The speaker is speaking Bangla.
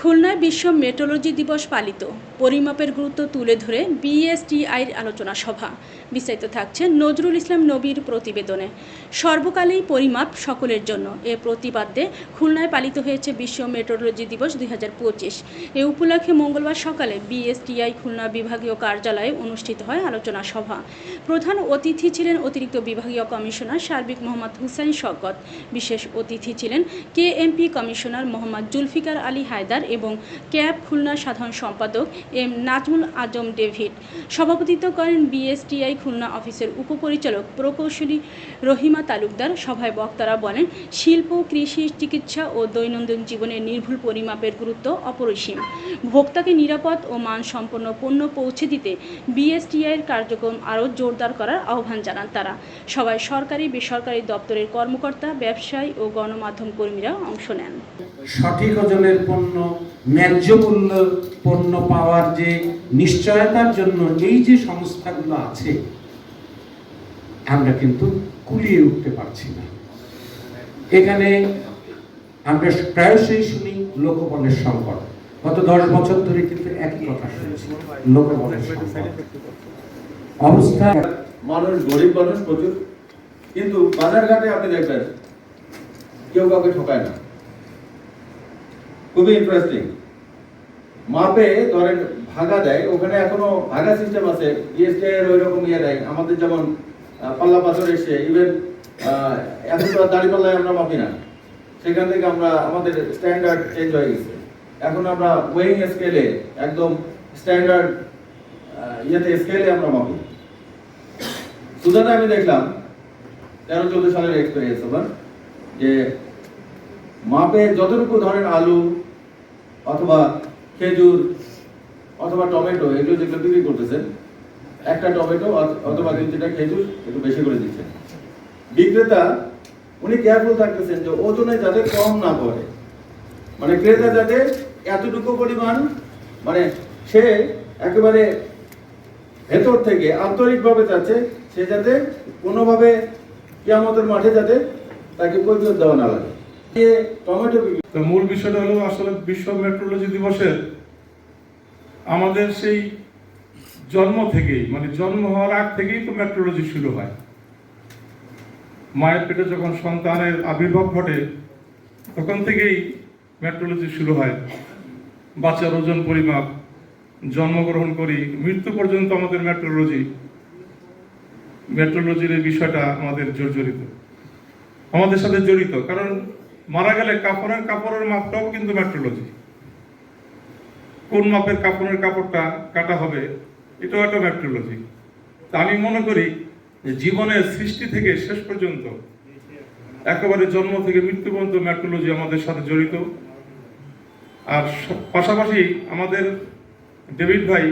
খুলনায় বিশ্ব মেট্রোলজি দিবস পালিত। পরিমাপের গুরুত্ব তুলে ধরে বিএসটিআইর আলোচনা সভা। বিস্তারিত থাকছে নজরুল ইসলাম নবীর প্রতিবেদনে। সর্বকালেই পরিমাপ সকলের জন্য। এ প্রতিপাদ্যে খুলনায় পালিত হয়েছে বিশ্ব মেট্রোলজি দিবস দুই হাজার পঁচিশ। এ উপলক্ষে মঙ্গলবার সকালে বিএসটিআই খুলনা বিভাগীয় কার্যালয়ে অনুষ্ঠিত হয় আলোচনা সভা। প্রধান অতিথি ছিলেন অতিরিক্ত বিভাগীয় কমিশনার সার্বিক মোহাম্মদ হুসাইন শওকত। বিশেষ অতিথি ছিলেন কেএমপি কমিশনার মোহাম্মদ জুলফিকার আলী হায়দার এবং ক্যাব খুলনা সাধারণ সম্পাদক এম নাজমুল আজম ডেভিড। সভাপতিত্ব করেন বিএসটিআই খুলনা অফিসের উপপরিচালক প্রকৌশলী রহিমা তালুকদার। সভায় বক্তারা বলেন, শিল্প, কৃষি, চিকিৎসা ও দৈনন্দিন জীবনের নির্ভুল পরিমাপের গুরুত্ব অপরিসীম। ভোক্তাকে নিরাপদ ও মানসম্পন্ন পণ্য পৌঁছে দিতে বিএসটিআইয়ের কার্যক্রম আরও জোরদার করার আহ্বান জানান তারা। সবাই সরকারি, বেসরকারি দপ্তরের কর্মকর্তা, ব্যবসায়ী ও গণমাধ্যম কর্মীরা অংশ নেন। সঠিক ওজনের পণ্য ন্যায্য মূল্য পণ্য পাওয়ার যে নিশ্চয়তার জন্য এই যে সংস্থাগুলো আছে, আমরা কিন্তু কুলিয়ে উঠতে পারছি না। এখানে আমরা প্রায়শই শুনি লোকবলের সংকট। গত দশ বছর ধরে কিন্তু একই কথা শুনছি, লোকবলের অবস্থা মানুষ, গরিব মানুষ প্রচুর। কিন্তু বাজারঘাটে আপনি দেখবেন, কেউ কাউকে ঠকায় না। খুবই ইন্টারেস্টিং মাপে ধরেন ভাগা দেয়, ওখানে এখনও ভাগা সিস্টেম আছে ইএসটি এর ওই রকম ইয়ে দেয়। আমাদের যেমন পাল্লা পাথর এসে ইভেন এখন দাড়ি পাল্লায় আমরা মাপি না। সেখান থেকে আমরা, আমাদের স্ট্যান্ডার্ড চেঞ্জ হয়ে গেছে। এখন আমরা ওয়েইং স্কেলে একদম স্ট্যান্ডার্ড ইয়েতে স্কেলে আমরা মাপি। সুদানে আমি দেখলাম, তেরো, চোদ্দ সালের এক্সপিরিয়েন্স আমার, যে মাপে যতটুকু ধরেন আলু অথবা খেজুর অথবা টমেটো, এগুলো যেগুলো বিক্রি করতেছেন, একটা টমেটো অথবা তিনটা খেজুর একটু বেশি করে দিচ্ছেন। বিক্রেতা, উনি কেয়ারফুল থাকতেছেন যে ওজনে যাতে কম না পড়ে। মানে ক্রেতা যাতে এতটুকু পরিমাণ মানে সে একেবারে ভেতর থেকে আন্তরিকভাবে চাচ্ছে, সে যাতে কোনোভাবে কিয়ামতের মাঠে যাতে তাকে কৈফিয়ত দেওয়া না লাগে। মূল বিষয়টা হলো আসলে বিশ্ব মেট্রোলজি দিবসের আমাদের সেই জন্ম থেকেই মানে জন্ম হওয়ার আগ থেকেই তো মেট্রোলজি শুরু হয়। মায়ের পেটে যখন সন্তানের আবির্ভাব ঘটে, তখন থেকেই মেট্রোলজি শুরু হয়। বাচ্চার ওজন পরিমাপ, জন্মগ্রহণ করি, মৃত্যু পর্যন্ত আমাদের মেট্রোলজি, মেট্রোলজির এই বিষয়টা আমাদের জর্জরিত। আমাদের সাথে জড়িত, কারণ মারা গেলে কাপড়ের কাপড়ের মাপটাও কিন্তু ম্যাট্রোলজি। কোন মাপের কাপড়ের কাপড়টা কাটা হবে, এটাও একটা ম্যাট্রোলজি। তা আমি মনে করি জীবনের সৃষ্টি থেকে শেষ পর্যন্ত একেবারে জন্ম থেকে মৃত্যু পর্যন্ত ম্যাট্রোলজি আমাদের সাথে জড়িত। আর পাশাপাশি আমাদের ডেভিড ভাই